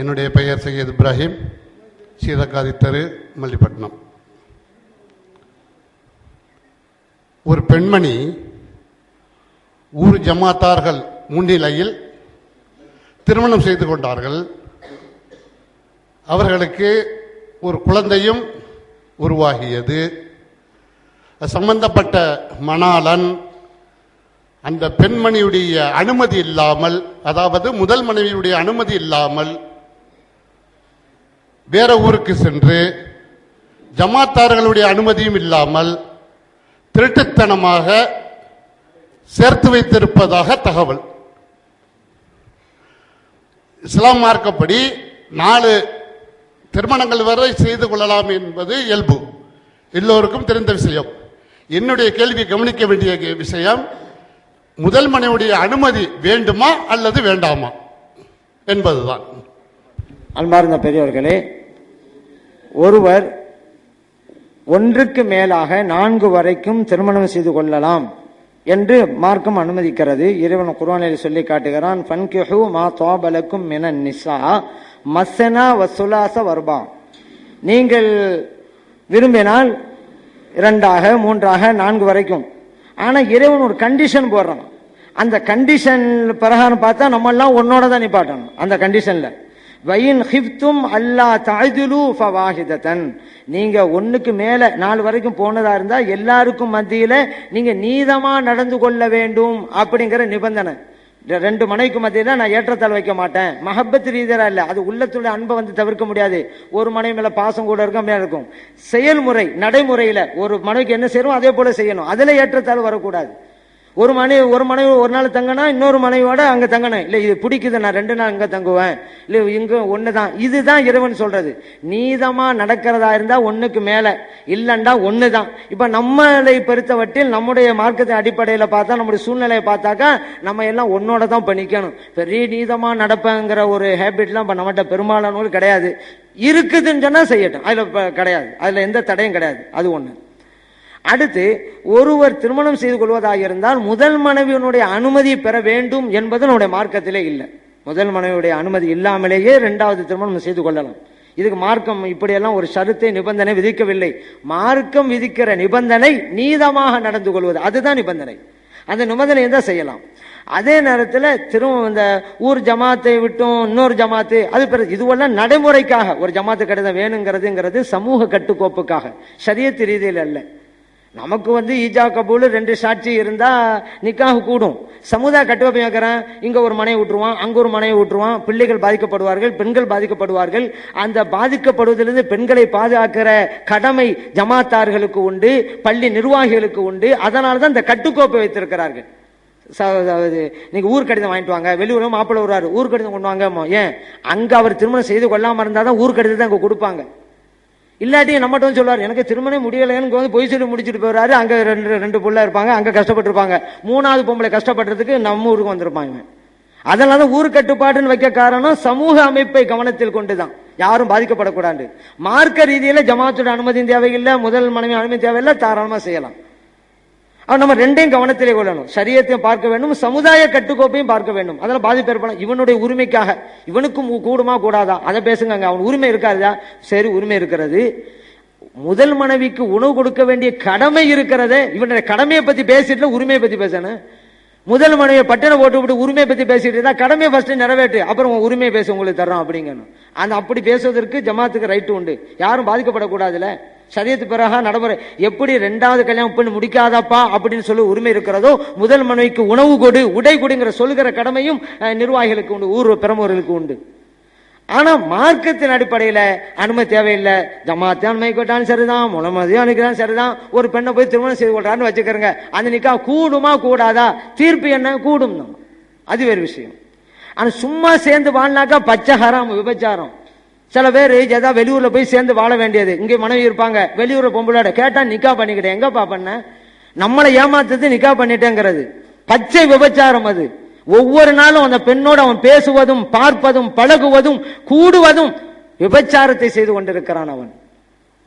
என்னுடைய பெயர் சையத் இப்ராஹிம். சீதக்காதி தெரு மல்லிப்பட்டினம். ஒரு பெண்மணி ஊர் ஜமாத்தார்கள் முன்னிலையில் திருமணம் செய்து கொண்டார்கள். அவர்களுக்கு ஒரு குழந்தையும் உருவாகியது. சம்பந்தப்பட்ட மணாளன் அந்த பெண்மணியுடைய அனுமதி இல்லாமல் அதாவது முதல் மனைவியுடைய அனுமதி இல்லாமல் வேற ஊருக்கு சென்று ஜமாத்தார்களுடைய அனுமதியும் இல்லாமல் திருட்டுத்தனமாக சேர்த்து வைத்திருப்பதாக தகவல். இஸ்லாம் மார்க்கப்படி நாலு திருமணங்கள் வரை செய்து கொள்ளலாம் என்பது இயல்பு. எல்லோருக்கும் தெரிந்த விஷயம். என்னுடைய கேள்வி கவனிக்க வேண்டிய விஷயம் முதல் மனைவுடைய அனுமதி வேண்டுமா அல்லது வேண்டாமா என்பதுதான். அன்பார்ந்த பெரியவர்களே ஒருவர் ஒன்றுக்கு மேலாக நான்கு வரைக்கும் திருமணம் செய்து கொள்ளலாம் என்று மார்க்கம் அனுமதிக்கிறது. இறைவன் குர்ஆனில் சொல்லி காட்டுகிறான் ஃபன்கிஹு மா தோபலக்கும் மின நிசா மஸ்ஸனா வசுலாச வர்பா. நீங்கள் விரும்பினால் இரண்டாக மூன்றாக நான்கு வரைக்கும். ஆனால் இறைவன் ஒரு கண்டிஷன் போடுறான். அந்த கண்டிஷன் பிரகாரம் பார்த்தா நம்மெல்லாம் ஒன்னோட தான் நிப்பாட்டணும். அந்த கண்டிஷனில் வயின் ஹிப்தும் அல்லா தாய்துலு ஃபவாஹிதத்தன் நீங்க ஒண்ணுக்கு மேல நாலு வரைக்கும் போனதா இருந்தா எல்லாருக்கும் மத்தியில நீங்க நீதமா நடந்து கொள்ள வேண்டும் அப்படிங்கிற நிபந்தனை. ரெண்டு மனைக்கு மத்தியில நான் ஏற்றத்தாழ் வைக்க மாட்டேன். மஹபத் ரீதியா இல்ல. அது உள்ளத்துள்ள அன்பை வந்து தவிர்க்க முடியாது. ஒரு மனைவி மேல பாசம் கூட இருக்கும் அப்படியே இருக்கும். செயல்முறை நடைமுறையில ஒரு மனைவிக்கு என்ன செய்யணும் அதே போல செய்யணும். அதுல ஏற்றத்தாழ் வரக்கூடாது. ஒரு மனைவி ஒரு மனைவி ஒரு நாள் தங்கினா இன்னொரு மனைவியோட அங்க தங்கணும் இல்ல இது பிடிக்குது நான் ரெண்டு நாள் அங்க தங்குவேன். இல்ல இங்க ஒண்ணுதான். இதுதான் இறைவன் சொல்றது. நீதமா நடக்கிறதா இருந்தா ஒண்ணுக்கு மேல. ஒன்று ஒண்ணுதான். இப்ப நம்மளை பொறுத்தவற்றில் நம்முடைய மார்க்கத்தின் அடிப்படையில பார்த்தா நம்முடைய சூழ்நிலையை பார்த்தாக்கா நம்ம எல்லாம் ஒன்னோட தான் பண்ணிக்கணும் பெரிய நீதமா நடப்பேங்கிற ஒரு ஹேபிட்லாம் இப்ப நம்மகிட்ட பெரும்பாலானோர் கிடையாது. இருக்குதுன்னு சொன்னா செய்யட்டும். அதுல கிடையாது. அதுல எந்த தடையும் கிடையாது. அது ஒண்ணு. அடுத்து ஒருவர் திருமணம் செய்து கொள்வதாக இருந்தால் முதல் மனைவியினுடைய அனுமதி பெற வேண்டும் என்பது நம்முடைய மார்க்கத்திலே இல்லை. முதல் மனைவியுடைய அனுமதி இல்லாமலேயே இரண்டாவது திருமணம் செய்து கொள்ளலாம். இதுக்கு மார்க்கம் இப்படியெல்லாம் ஒரு சருத்தை நிபந்தனை விதிக்கவில்லை. மார்க்கம் விதிக்கிற நிபந்தனை நீதமாக நடந்து கொள்வது. அதுதான் நிபந்தனை. அந்த நிபந்தனையை தான் செய்யலாம். அதே நேரத்தில் திரும்ப இந்த ஊர் ஜமாத்தை விட்டும் இன்னொரு ஜமாத்து அது பிறகு இதுவெல்லாம் நடைமுறைக்காக ஒரு ஜமாத்து கடிதம் வேணுங்கிறதுங்கிறது சமூக கட்டுக்கோப்புக்காக சரியத்து ரீதியில் அல்ல. நமக்கு வந்து ஈஜா கபூல் ரெண்டு சாட்சி இருந்தா நிக்காக கூடும். சமுதாய கட்டுவப்பை வைக்கிறேன் இங்க ஒரு மனையை விட்டுருவான் அங்க ஒரு மனையை விட்டுருவான் பிள்ளைகள் பாதிக்கப்படுவார்கள் பெண்கள் பாதிக்கப்படுவார்கள். அந்த பாதிக்கப்படுவதிலிருந்து பெண்களை பாதுகாக்கிற கடமை ஜமாத்தார்களுக்கு உண்டு பள்ளி நிர்வாகிகளுக்கு உண்டு. அதனால தான் இந்த கட்டுக்கோப்பை வைத்திருக்கிறார்கள். அதாவது நீங்க ஊர் கடிதம் வாங்கிட்டு வாங்க. வெளியூர்ல மாப்பிள்ளை வருவார். ஊர் கடிதம் கொண்டு வாங்க ஏன்? அங்க அவர் திருமணம் செய்து கொள்ளாம இருந்தாதான் ஊர் கடிதத்தை அங்க கொடுப்பாங்க. இல்லாட்டி நம்மகிட்ட வந்து சொல்லுவார் எனக்கு திருமணம் முடியலைன்னு வந்து பொய் சொல்லி முடிச்சுட்டு போறாரு. அங்க ரெண்டு ரெண்டு பிள்ளை இருப்பாங்க அங்க கஷ்டப்பட்டிருப்பாங்க. மூணாவது பொம்பளை கஷ்டப்படுறதுக்கு நம்ம ஊருக்கு வந்திருப்பாங்க. அதனால ஊர் கட்டுப்பாடுன்னு வைக்க காரணம் சமூக அமைப்பை கவனத்தில் கொண்டுதான். யாரும் பாதிக்கப்படக்கூடாது. மார்க்க ரீதியில ஜமாத்தோட அனுமதி தேவையில்லை முதல் மனைவி அனுமதி தேவையில்லை தாராளமா செய்யலாம். நம்ம ரெண்டையும் கவனத்திலே கொள்ளணும். சரியத்தையும் பார்க்க வேண்டும் சமுதாய கட்டுக்கோப்பையும் பார்க்க வேண்டும். அதெல்லாம் பாதிப்பு ஏற்படும் இவனுடைய உரிமைக்காக. இவனுக்கும் கூடுமா கூடாதா? அதை பேசுங்க அவன் உரிமை இருக்காதா? சரி உரிமை இருக்கிறது. முதல் மனைவிக்கு உணவு கொடுக்க வேண்டிய கடமை இருக்கிறதே. இவனுடைய கடமையை பத்தி பேசிட்டு உரிமையை பத்தி பேசணும் முதல் மனைவியை பட்டனை போட்டு விட்டு உரிமையை பத்தி பேசிட்டு இருந்தா கடமையை ஃபர்ஸ்ட் நிறைவேற்று. அப்புறம் உன் உரிமையை பேச உங்களுக்கு தர்றோம் அப்படிங்கணும். அந்த அப்படி பேசுவதற்கு ஜமாத்துக்கு ரைட்டு உண்டு. யாரும் பாதிக்கப்படக்கூடாதுல்ல? சரியத்து பிறகா நடைமுறை. எப்படி ரெண்டாவது கல்யாணம் பண்ணி முடிக்காதப்பா அப்படின்னு சொல்லி உரிமை இருக்கிறதோ முதல் மனைவிக்கு உணவு கொடு உடை கொடுங்கிற சொல்லுகிற கடமையும் நிர்வாகிகளுக்கு உண்டு ஊர் பிரமுகர்களுக்கு உண்டு. ஆனா மார்க்கத்தின் அடிப்படையில அனுமதி தேவையில்லை. ஜமாத்தி அனுமதி கொட்டாலும் சரிதான் முளமதியும் அனுக்கிறாலும் சரிதான். ஒரு பெண்ணை போய் திருமணம் செய்து கொள்றான்னு வச்சுக்கிறங்க அந்த நிக்கா கூடுமா கூடாதா? தீர்ப்பு என்ன? கூடும் நம்ம. அது வேறு விஷயம். ஆனா சும்மா சேர்ந்து வாழ்னாக்கா பச்சை ஹராம் விபச்சாரம். சில பேர் ஏதாவது வெளியூரில் போய் சேர்ந்து வாழ வேண்டியது. இங்கே மனைவி இருப்பாங்க. வெளியூரில் பொம்பளோட கேட்டால் நிக்கா பண்ணிக்கிட்டேன். எங்கப்பா பண்ண? நம்மளை ஏமாத்துறது நிக்கா பண்ணிட்டேங்கிறது. பச்சை விபச்சாரம் அது. ஒவ்வொரு நாளும் அந்த பெண்ணோடு அவன் பேசுவதும் பார்ப்பதும் பழகுவதும் கூடுவதும் விபச்சாரத்தை செய்து கொண்டிருக்கிறான் அவன்.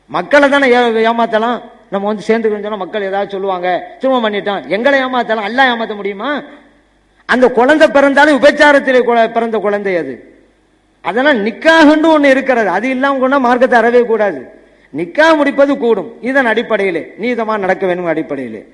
மக்களை தானே ஏமாத்தலாம். நம்ம வந்து சேர்ந்துக்கணும் சொன்னா மக்கள் ஏதாவது சொல்லுவாங்க. சும்மா பண்ணிட்டான். எங்களை ஏமாத்தலாம். எல்லாம் ஏமாத்த முடியுமா? அந்த குழந்தை பிறந்தாலும் விபச்சாரத்திலே பிறந்த குழந்தை அது. அதனால் நிக்காகன்னு ஒன்று இருக்கிறது. அது இல்லாமல் கொண்டா மார்க்கத்தை அறவே கூடாது. நிக்கா முடிப்பது கூடும். இதன் அடிப்படையிலே. நீதமாக நடக்க வேணும் அடிப்படையிலே.